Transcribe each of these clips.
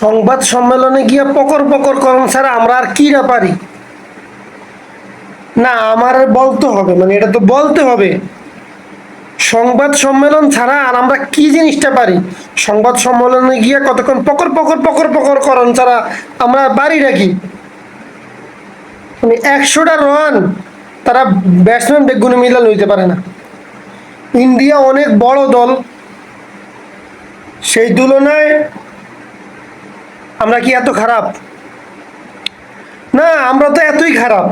সংবাদ সম্মেলনে গিয়ে পকর পকর করণ ছাড়া আমরা আর কি না পারি? না, আমার বলতে হবে মানে এটা তো বলতে হবে। সংবাদ সম্মেলন ছাড়া আর আমরা কি জিনিসটা পারি? সংবাদ সম্মেলনে গিয়ে কতক্ষণ পকর পকর পকর পকর করণ ছাড়া আমরা পারি নাকি? মানে একশোটা রান, তারা ব্যাটসম্যান বেগুনি মিলান লইতে পারে না। ইন্ডিয়া অনেক বড় দল। সেই তুলনায় আমরা কি এত খারাপ? না, আমরা তো এতই খারাপ।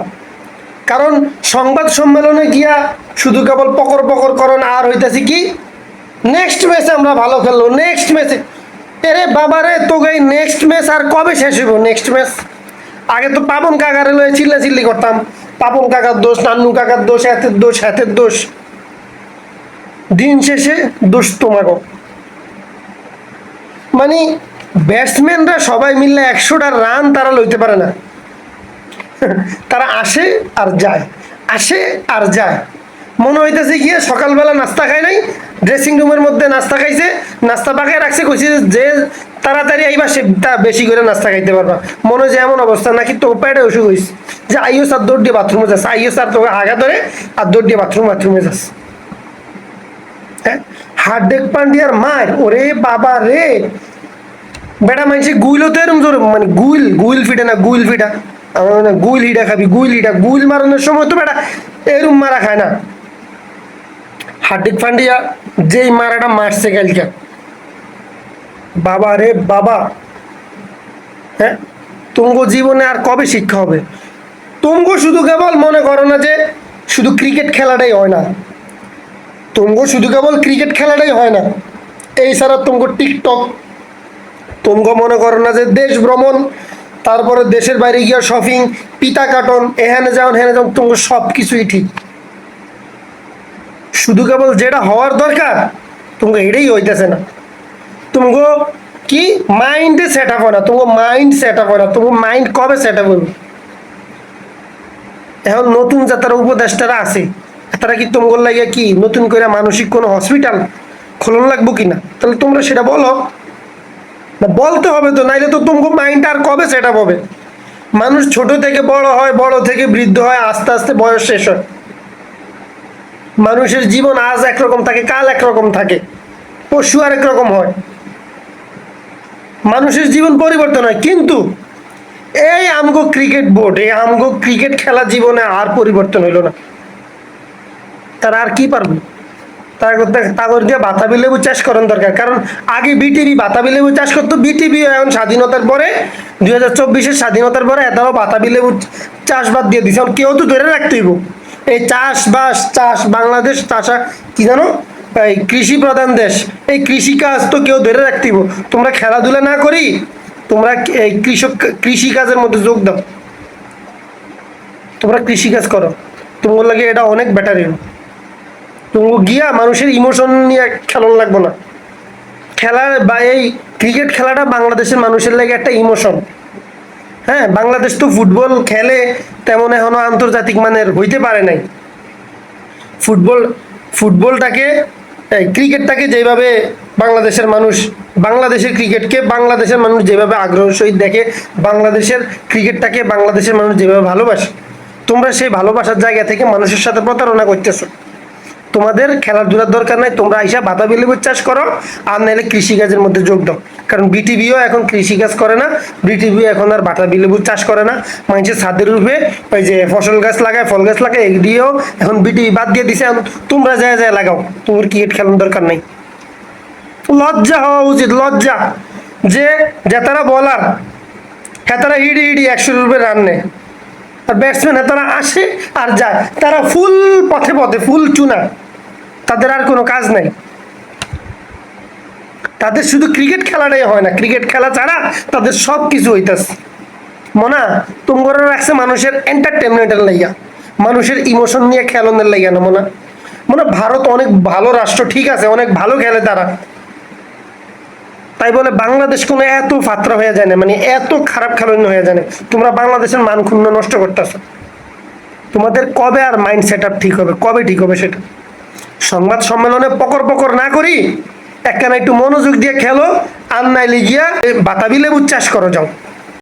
কারণ সংবাদ সম্মেলনে গিয়া শুধু কেবল পকর পকর করণ আর হইতাছি কি? নেক্সট ম্যাচে আমরা ভালো খেলব নেক্সট ম্যাচে এরে বাবারে তোকে নেক্সট ম্যাচ আর কবে শেষ হইব নেক্সট ম্যাচ আগে তো পাপন কাকারে লয়ে চিল্লা চিল্লি করতাম। পাপন কাকার দোষ, নান্নু কাকার দোষ হাতের দোষ হাতের দোষ। দিন শেষে দোষ তোমাকে মানে ব্যাটসম্যানরা সবাই মিললে একশোটা রান তারা লইতে পারে না। তারা আসে আর যায়, আসে আর যায়। মনে হইতেছে গিয়ে সকালবেলা নাস্তা খায় নাই ড্রেসিং রুমের মধ্যে নাস্তা খাইছে, নাস্তা পাকায় রাখছে, কইছে যে তাড়াতাড়ি আইবা, সে তা বেশি করে নাস্তা খাইতে পারবা। মনে হয় যে এমন অবস্থা, নাকি তো পেটে অসুখ হয়েছে যে আইও স্যার দৌড় দিয়ে বাথরুমে যাচ্ছে আইও স্যার তোকে আগা ধরে আর দৌড় দিয়ে বাথরুম বাথরুমে যাস। হ্যাঁ? হার্ডেক পান্ডিয়ার মার, ওরে বাবা রে! বেটা মানসি গুইলও তো এরম জোর মানে গুইল গুইল ফিটে না, গুইল ফিটা। আমার মনে গুইল হিটা খাবি, গুইল হিটা। গুইল মারানোর সময় তো বেটা, এরম মারা খায় না। হার্দিক পান্ডিয়া যেই মারাটা মারছে কালকে। বাবা রে বাবা। হ্যাঁ? তুমগো জীবনে আর কবে শিক্ষা হবে? তুমগো শুধু কেবল মনে করো না যে, শুধু ক্রিকেট খেলাটাই হয় না। তুমগো শুধু কেবল ক্রিকেট খেলাটাই হয় না। এই ছাড়া তুমগো টিকটক তুমগো মনে করো না যে দেশ ভ্রমণ, তারপরে দেশের বাইরে গিয়ে শপিং পিতা কাটন এখানে যাও হেনে যাও তুমগো সব কিছুই ঠিক। শুধু কেবল যেটা হওয়ার দরকার তোমাকে এটাই হইতেছে না। তুমগো কি মাইন্ডে সেট আপ হয় না তোমার মাইন্ড সেট আপ হয় না তোমার মাইন্ড কবে সেট আপ এখন নতুন যাতারা উপদেষ্টারা আছে, তারা কি তোমার লাগে কি নতুন করে মানসিক কোনো হসপিটাল খোলন লাগবো কিনা? তাহলে তোমরা সেটা বলো। বলতে হবে তো, নাইলে তো তোমার মাইন্ড আর কবে সেট হবে? মানুষ ছোট থেকে বড় হয়, বড় থেকে বৃদ্ধ হয়, আস্তে আস্তে বয়স শেষ হয়। মানুষের জীবন আজ একরকম থাকে, কাল একরকম থাকে, পশু আরেক রকম হয়। মানুষের জীবন পরিবর্তন হয়, কিন্তু এই আমগো ক্রিকেট বোর্ড এই আমগো ক্রিকেট খেলা জীবনে আর পরিবর্তন হইল না। তারা আর কি পারবে? তাগর দিয়ে বাতাবি লেবু চাষ করার দরকার। কারণ আগে বিটিভি বাতাবি লেবু চাষ করতো বিটিভি, এখন স্বাধীনতার পরে, দুই হাজার চব্বিশের স্বাধীনতার পরে এটাও বাতাবি লেবু চাষবাদ দিয়ে দিছে। এখন কেউ তো ধরে রাখতেই এই চাষবাস, চাষ বাংলাদেশ, চাষা কি জানো? এই কৃষি প্রধান দেশ। এই কৃষি কাজ তো কেউ ধরে রাখতেইব তোমরা খেলাধুলা না করি, তোমরা এই কৃষক কৃষি কাজের মধ্যে যোগ দাও। তোমরা কৃষি কাজ করো। তোমার লাগে এটা অনেক বেটার তুমি গিয়া মানুষের ইমোশন নিয়ে খেলন লাগবো না। খেলার বা এই ক্রিকেট খেলাটা বাংলাদেশের মানুষের লাগে একটা ইমোশন হ্যাঁ বাংলাদেশ তো ফুটবল খেলে তেমন এখনও আন্তর্জাতিক মানের হইতে পারে নাই। ফুটবল ফুটবলটাকে ক্রিকেটটাকে যেভাবে বাংলাদেশের মানুষ, বাংলাদেশের ক্রিকেটকে বাংলাদেশের মানুষ যেভাবে আগ্রহ সহিত দেখে, বাংলাদেশের ক্রিকেটটাকে বাংলাদেশের মানুষ যেভাবে ভালোবাসে, তোমরা সেই ভালোবাসার জায়গা থেকে মানুষের সাথে প্রতারণা করতেছো। তোমাদের খেলার খেলাধুলার দরকার নাই, তোমরা আইসা বাতাবি লেবুর চাষ করো, আর নাহলে কৃষিকাজের মধ্যে যোগ দাও। কারণ বিটিভিও এখন কৃষিকাজ করে না বিটিভিও এখন আর বাতাবি লেবুর চাষ করে না। মানুষের ছাদের রূপে ওই যে ফসল গাছ লাগায়, ফল গাছ লাগায় এগুলিও এখন বিটিভি বাদ দিয়ে দিছে। তোমরা যায় যায় লাগাও, তোমার ক্রিকেট খেলার দরকার নাই। লজ্জা হওয়া উচিত, লজ্জা। যে যে তারা বলার হ্যাঁ তারা ইডি ইডি একশো রুপে রান নেয়। আর তারা আসে আর যায়। তারা ফুল পথে পথে ফুল চুনা। তাদের আর কোনো কাজ নাই। তাদের শুধু ক্রিকেট খেলাটাই হয় না। ক্রিকেট খেলা ছাড়া তাদের সব কিছু হইতেছে। মনা তুমগরে রাখছে মানুষের এন্টারটেনমেন্টের লাইয়া মানুষের ইমোশন নিয়ে খেলনের লাইয়া না, মনা। মনে, ভারত অনেক ভালো রাষ্ট্র, ঠিক আছে, অনেক ভালো খেলে তারা। তাই বলে বাংলাদেশ কোনো এত ফাত্রা হয়ে যায় না মানে এত খারাপ খেলোয়াড় হয়ে যায় না। তোমরা বাংলাদেশের মান ক্ষুণ্ণ নষ্ট করতেছ। তোমাদের কবে আর মাইন্ড সেট ঠিক হবে? কবে ঠিক হবে সেটা? সংবাদ সম্মেলনে পকর পকর না করি, একখানা একটু মনোযোগ দিয়ে খেলো আর নাইলে গিয়া বাতাবি লেবু চাষ করো যাও।